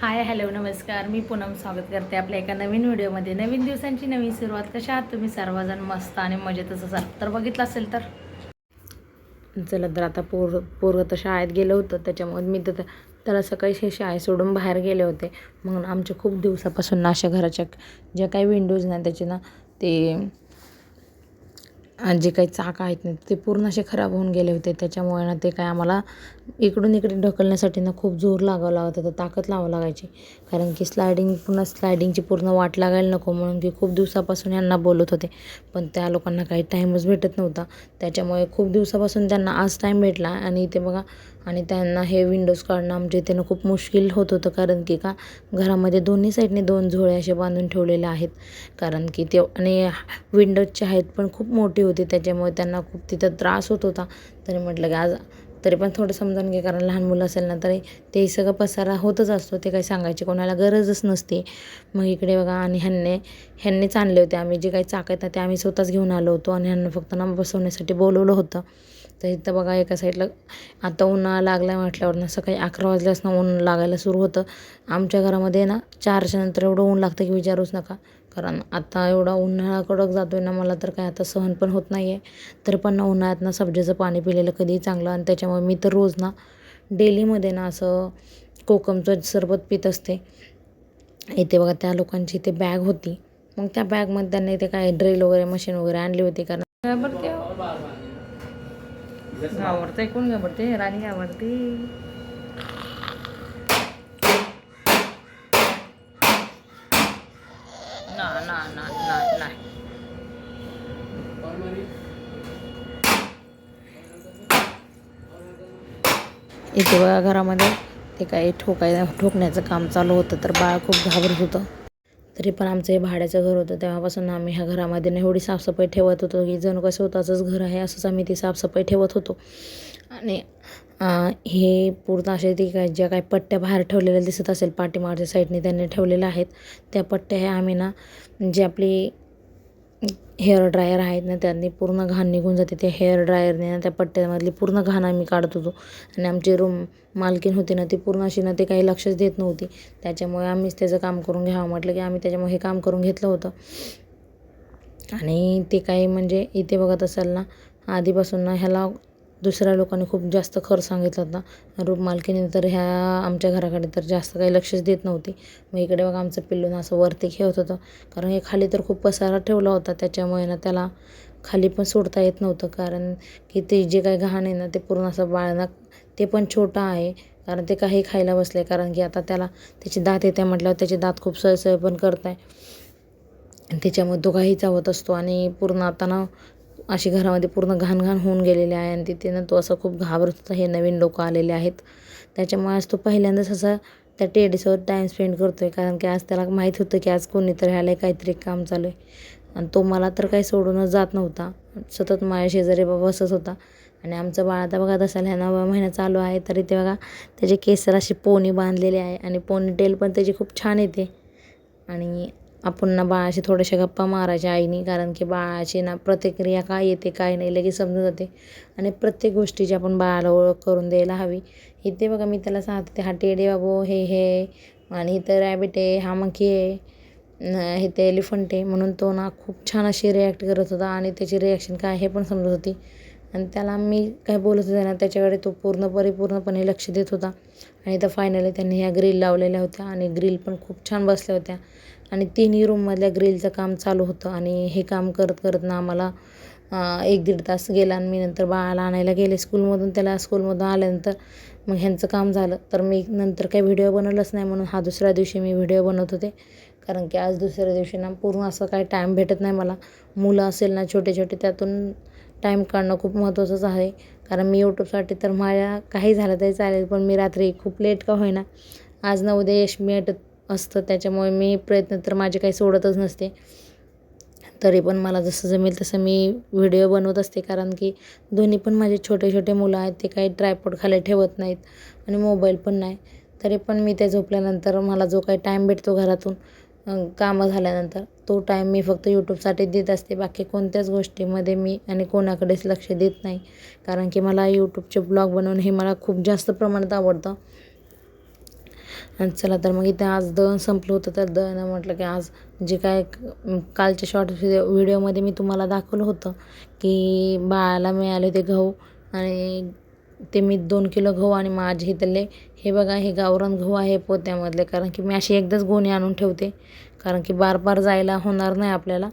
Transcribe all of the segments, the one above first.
Hi hello नमस्कार. मी पूनम स्वागत करते आपल्या एका नवीन व्हिडिओमध्ये. नवीन दिवसांची नवीन सुरुवात कशा आहात तुम्ही? सर्वजण मस्त आणि मजेतच असाल. तर बघितलं असेल तर? चला तर आता पोर पोरं तर शाळेत गेलं होतं त्याच्यामुळे मी तर त्याला सकाळी शे शाळेत सोडून बाहेर गेले होते. म्हणून आमच्या खूप दिवसापासून ना अशा घराच्या ज्या काही विंडोज ना त्याचे ना ते जे काही चाक आहेत ना ते पूर्ण असे खराब होऊन गेले होते. त्याच्यामुळे ना ते काय आम्हाला इकडून इकडे ढकलण्यासाठी ना खूप जोर लागावं लागत होता ताकद लावावं लागायची. कारण की स्लायडिंग पुन्हा स्लायडिंगची पूर्ण वाट लागायला नको म्हणून की खूप दिवसापासून यांना बोलत होते. पण त्या लोकांना काही टाईमच भेटत नव्हता. त्याच्यामुळे खूप दिवसापासून त्यांना आज टाईम भेटला आणि इथे बघा आणि त्यांना हे विंडोज काढणं आमच्या इथे खूप मुश्किल होत होतं. कारण की का घरामध्ये दोन्ही साईडने दोन झोळे असे बांधून ठेवलेले आहेत. कारण की ते आणि विंडोजचे आहेत पण खूप मोठी होती. त्याच्यामुळे त्यांना खूप तिथं त्रास होत होता. तरी म्हटलं की आज तरी पण थोडं समजावून घे कारण लहान मुलं असेल ना तरी ते सगळं पसारा होतच असतो ते काही सांगायची कोणाला गरजच नसते. मग इकडे बघा आणि ह्यांनी ह्यांनीच आणले होते आम्ही जे काही चाक आहेत ना ते आम्ही स्वतःच घेऊन आलो होतो आणि ह्यांना फक्त ना बसवण्यासाठी बोलवलं होतं. तर इथं बघा एका साईडला आता उन्हाळा लागला म्हटल्यावर ना सकाळी अकरा वाजल्यापासून ऊन लागायला सुरू होतं. आमच्या घरामध्ये ना चारच्या नंतर एवढं ऊन लागतं की विचारूच नका. कारण आता एवढा उन्हाळा कडक जातो आहे ना मला तर काय आता सहन पण होत नाही आहे तर पण ना उन्हाळ्यात ना सब्जीचं पाणी पिलेलं कधीही चांगलं आणि त्याच्यामुळे मी तर रोज ना डेलीमध्ये ना असं कोकमचं सरबत पित असते. इथे बघा त्या लोकांची इथे बॅग होती. मग त्या बॅगमध्ये त्यांनी इथे काय ड्रिल वगैरे मशीन वगैरे आणली होती कारण घाबरते हो. कोण घाबरते? राणी घाबरते ना ना ना ना नाही इथे बघा घरामध्ये ते काही ठोकाय ठोकण्याचं काम चालू होतं तर बाळ खूप घाबरत होतं. तरी पण आमचं हे भाड्याचं घर होतं. तेव्हापासून आम्ही ह्या घरामध्ये ना एवढी साफसफाई ठेवत होतो की जणू कसं स्वतःचंच घर आहे असंच आम्ही ती साफसफाई ठेवत होतो. आणि हे पूर्ण असे ती काय ज्या काही पट्ट्या बाहेर ठेवलेल्या दिसत असेल पाठीमागच्या साईडने त्यांनी ठेवलेल्या आहेत त्या पट्ट्या ह्या आम्ही ना जी आपली हेअर ड्रायर आहेत ना त्यांनी पूर्ण घाण निघून जाते त्या हेअर ड्रायरने ना त्या पट्ट्यामधली पूर्ण घाण आम्ही काढत होतो. आणि आमची रूम मालकीन होती ना ती पूर्ण अशी ना ते काही लक्षच देत नव्हती. त्याच्यामुळे आम्हीच त्याचं काम करून घ्यावं म्हटलं की आम्ही त्याच्यामुळे हे काम करून घेतलं होतं. आणि ते काही म्हणजे इथे बघत असाल ना आधीपासून ना ह्याला दुसऱ्या लोकांनी खूप जास्त खर्च सांगितला होता. रूप मालकीने तर ह्या आमच्या घराकडे तर जास्त काही लक्षच देत नव्हती. मग इकडे बघा आमचं पिल्लून असं वरती खेळत होतं. कारण हे खाली तर खूप पसारा ठेवला होता. त्याच्यामुळे ना त्याला खाली पण सोडता येत नव्हतं. कारण की ते जे काही घाण आहे ना ते पूर्ण असं बाळना ते पण छोटं आहे. कारण ते काही खायला बसले. कारण की आता त्याला त्याचे दात येते म्हटल्यावर त्याचे दात खूप सळसळ पण करत आहे त्याच्यामुळे तो काही चावत असतो. आणि पूर्ण आता ना अशी घरामध्ये पूर्ण घाण घाण होऊन गेलेले आहे आणि तिथे ना तो असं खूप घाबरत होता. हे नवीन लोक आलेले आहेत. त्याच्यामुळे आज तो पहिल्यांदाच असा त्या टेडीसोबत टाईम स्पेंड करतो आहे कारण की आज त्याला माहीत होतं की आज कोणीतरी आलं आहे काहीतरी काम चालू आहे आणि तो मला तर काही सोडूनच जात नव्हता. सतत माझ्या शेजारी बाबा बसत होता. आणि आमचं बाळ आता बघा तसा ह्या नवा महिना चालू आहे. तरी ते बघा त्याचे केसर अशी पोनी बांधलेली आहे. आणि पोनी टेल पण त्याची खूप छान येते. आणि आपण ना बाळाशी थोड्याशा गप्पा मारायच्या आईनी कारण की बाळाची ना प्रतिक्रिया काय येते काय नाही लगेच समजून जाते. आणि प्रत्येक गोष्टीची आपण बाळाला ओळख करून द्यायला हवी. इथे बघा मी त्याला सांगते हा टेडे बाबू हे हे आणि इथं रॅबिट आहे हा मखी आहे इथे एलिफंट आहे म्हणून तो ना खूप छान अशी रिॲक्ट करत होता आणि त्याची रिॲक्शन काय हे पण समजत होती. आणि त्याला मी काय बोलत होते ना त्याच्याकडे तो पूर्ण परिपूर्णपणे लक्ष देत होता. आणि तर फायनली त्यांनी ह्या ग्रिल लावलेल्या होत्या आणि ग्रिल पण खूप छान बसल्या होत्या. आणि तिन्ही रूममधल्या ग्रिलचं काम चालू होतं आणि हे काम करत करत ना आम्हाला एक दीड तास गेला आणि मी नंतर बाळाला आणायला गेले स्कूलमधून त्याला स्कूलमधून आल्यानंतर मग ह्यांचं काम झालं. तर मी नंतर काही व्हिडिओ बनवलंच नाही म्हणून हा दुसऱ्या दिवशी मी व्हिडिओ बनवत होते. कारण की आज दुसऱ्या दिवशी ना पूर्ण असं काही टाईम भेटत नाही मला. मुलं असेल ना छोटे छोटे त्यातून टाईम काढणं खूप महत्त्वाचंच आहे. कारण मी यूट्यूबसाठी तर माझ्या काही झालं तरी चालेल पण मी रात्री खूप लेट का होईना. आज ना उद्या यश मिळत असतं. त्याच्यामुळे मी प्रयत्न तर माझे काही सोडतच नसते. तरी पण मला जसं जमेल तसं मी व्हिडिओ बनवत असते. कारण की दोन्ही पण माझे छोटे छोटे मुलं आहेत. ते काही ट्रायपॉड खाली ठेवत नाहीत आणि मोबाईल पण नाही. तरी पण मी ते झोपल्यानंतर मला जो काही टाईम भेटतो घरातून कामं झाल्यानंतर तो टाईम मी फक्त यूट्यूबसाठी देत असते. बाकी कोणत्याच गोष्टीमध्ये मी आणि कोणाकडेच लक्ष देत नाही. कारण की मला यूट्यूबचे ब्लॉग बनवणं हे मला खूप जास्त प्रमाणात आवडतं. आणि चला तर मग इथे आज दळण संपलं होतं तर दळण म्हटलं की आज जे काय कालच्या शॉर्ट व्हिडिओमध्ये मी तुम्हाला दाखवलं होतं की बाळाला मिळाले ते गहू आणि ते मी दोन किलो गहू आणि माझे इथले हे बघा हे गावरान गहू आहे पोत्यामधले. कारण की मी अशी एकदाच गोणी आणून ठेवते. कारण की बार बार जायला होणार नाही आपल्याला.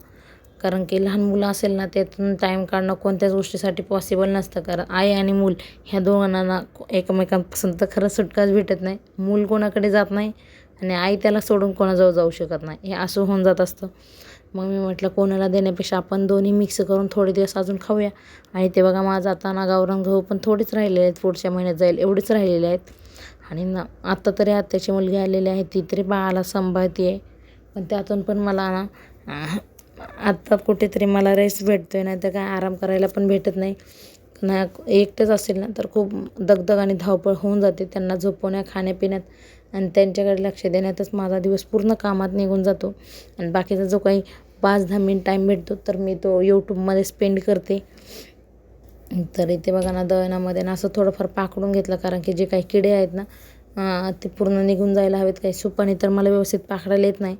कारण की लहान मुलं असेल ना त्यातून टाईम काढणं कोणत्याच गोष्टीसाठी पॉसिबल नसतं. कारण आई आणि मूल ह्या दोघांना एकमेकांपासून तर खरंच सुटकाच भेटत नाही. मूल कोणाकडे जात नाही आणि आई त्याला सोडून कोणाजवळ जाऊ शकत नाही. हे असं होऊन जात असतं. मग मी म्हटलं कोणाला देण्यापेक्षा आपण दोन्ही मिक्स करून थोडे दिवस अजून खाऊया. आणि ते बघा माझा आता ना गावरान गहू पण थोडेच राहिलेले आहेत. पुढच्या महिन्यात जाईल एवढेच राहिलेले आहेत. आणि ना आत्ता तरी आत्याची मुलगी आलेली आहे. ती तरी बाळाला सांभाळते आहे पण त्यातून पण मला ना आत्ता कुठेतरी मला रेस्ट भेटतो आहे नाही तर काय आराम करायला पण भेटत नाही. ना एकटंच असेल ना तर खूप दगदग आणि धावपळ होऊन जाते त्यांना झोपवण्या खाण्यापिण्यात. आणि त्यांच्याकडे लक्ष देण्यातच माझा दिवस पूर्ण कामात निघून जातो. आणि बाकीचा जो काही पाच दहा मिनिट टाईम भेटतो तर मी तो यूट्यूबमध्ये स्पेंड करते. तर इथे बघा ना दळणामध्ये ना असं थोडंफार पाकडून घेतलं कारण की जे काही किडे आहेत ना ते पूर्ण निघून जायला हवेत. काही सुपाने तर मला व्यवस्थित पाकडायला येत नाही.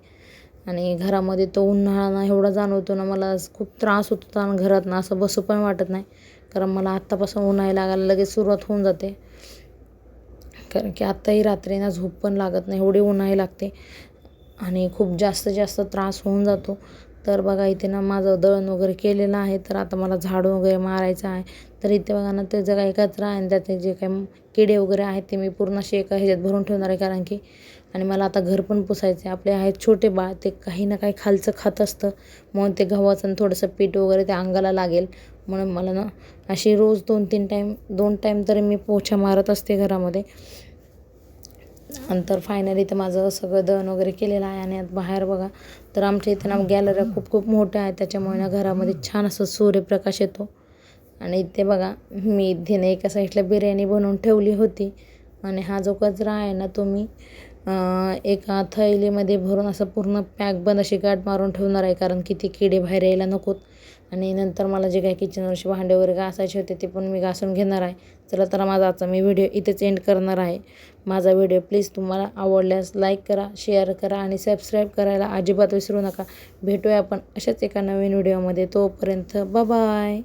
आणि घरामध्ये तो उन्हाळा ना एवढा जाणवतो ना मला खूप त्रास होतो आणि घरात ना असं बसू पण वाटत नाही. कारण मला आत्तापासून उन्हाळा लागायला लगेच सुरुवात होऊन जाते. कारण की आत्ताही रात्री ना झोप पण लागत नाही एवढी उन्हाळी लागते. आणि खूप जास्त जास्त त्रास होऊन जातो. तर बघा इथे ना माझं दळण वगैरे केलेलं आहे. तर आता मला झाडू वगैरे मारायचं आहे. तर इथे बघा ना त्याचं काही कचरा आहे आणि त्याचे जे काही किडे वगैरे आहेत ते मी पूर्ण असे एका ह्याच्यात भरून ठेवणार आहे. कारण की आणि मला आता घर पण पुसायचं आहे आपले आहेत छोटे बाळ ते काही ना काही खालचं खात असतं. म्हणून ते गव्हाचं आणि थोडंसं पीठ वगैरे त्या अंगाला लागेल. म्हणून मला ना अशी रोज दोन तीन टाईम दोन टाईम तरी मी पोछा मारत असते घरामध्ये. नंतर फायनली तर माझं सगळं दळण वगैरे केलेलं आहे आणि आता बाहेर बघा. तर आमच्या इथे ना गॅलऱ्या खूप खूप मोठ्या आहेत. त्याच्यामुळे ना घरामध्ये छान असं सूर्यप्रकाश येतो. आणि इथे बघा मी इथे ना एका साईडला बिर्याणी बनवून ठेवली होती. आणि हा जो कचरा आहे ना तो मी एका थैलीमध्ये भरून असं पूर्ण पॅक बंद अशी गाठ मारून ठेवणार आहे कारण की ती किडे बाहेर यायला नकोत. आणि नंतर मला जे काही किचनवरचे भांडे वगैरे घासायचे होते ते पण मी घासून घेणार आहे. चला तर माझा आजचा मी व्हिडिओ इथेच एंड करणार आहे. माझा व्हिडिओ प्लीज तुम्हाला आवडल्यास लाईक करा शेअर करा आणि सबस्क्राईब करायला अजिबात विसरू नका. भेटूया आपण अशाच एका नवीन व्हिडिओमध्ये तोपर्यंत बाय